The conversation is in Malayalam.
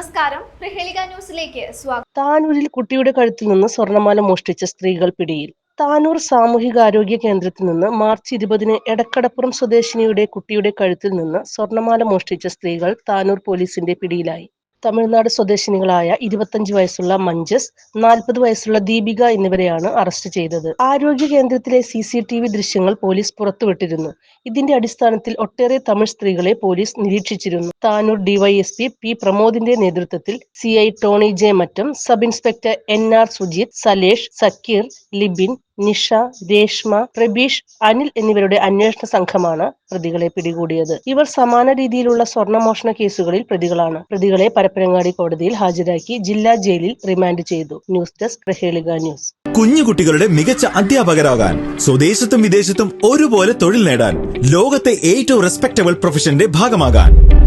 നമസ്കാരം. പ്രഹേളിക ന്യൂസിലേക്ക് സ്വാഗതം. താനൂരിൽ കുട്ടിയുടെ കഴുത്തിൽ നിന്ന് സ്വർണമാല മോഷ്ടിച്ച സ്ത്രീകൾ പിടിയിൽ. താനൂർ സാമൂഹികാരോഗ്യ കേന്ദ്രത്തിൽ നിന്ന് മാർച്ച് ഇരുപതിന് എടക്കടപ്പുറം സ്വദേശിനിയുടെ കുട്ടിയുടെ കഴുത്തിൽ നിന്ന് സ്വർണമാല മോഷ്ടിച്ച സ്ത്രീകൾ താനൂർ പോലീസിന്റെ പിടിയിലായി. തമിഴ്നാട് സ്വദേശിനികളായ ഇരുപത്തഞ്ച് വയസ്സുള്ള മഞ്ജസ് നാൽപ്പത് വയസ്സുള്ള ദീപിക എന്നിവരെയാണ് അറസ്റ്റ് ചെയ്തത്. ആരോഗ്യ കേന്ദ്രത്തിലെ സി സി ടി വി ദൃശ്യങ്ങൾ പോലീസ് പുറത്തുവിട്ടിരുന്നു. ഇതിന്റെ അടിസ്ഥാനത്തിൽ ഒട്ടേറെ തമിഴ് സ്ത്രീകളെ പോലീസ് നിരീക്ഷിച്ചിരുന്നു. താനൂർ ഡിവൈഎസ്പി പി പ്രമോദിന്റെ നേതൃത്വത്തിൽ C I Tony J Mattam sub inspector N R Sujith Salesh Sakeer Libin Nisha Reshma Prabeesh Anil എന്നിവരുടെ അന്വേഷണ സംഘമാണ് പ്രതികളെ പിടികൂടിയത്. ഇവർ സമാന രീതിയിലുള്ള സ്വർണമോഷണ കേസുകളിൽ പ്രതികളാണ്. പ്രതികളെ പരപ്പനങ്ങാടി കോടതിയിൽ ഹാജരാക്കി ജില്ലാ ജയിലിൽ റിമാൻഡ് ചെയ്തു. News desk Prahelika news. കുഞ്ഞുകുട്ടികളുടെ മികച്ച അധ്യാപകരാകാൻ സ്വദേശത്തും വിദേശത്തും ഒരുപോലെ തൊഴിൽ നേടാൻ ലോകത്തെ ഏറ്റവും റെസ്പെക്ടബിൾ പ്രൊഫഷന്റെ ഭാഗമാകാൻ.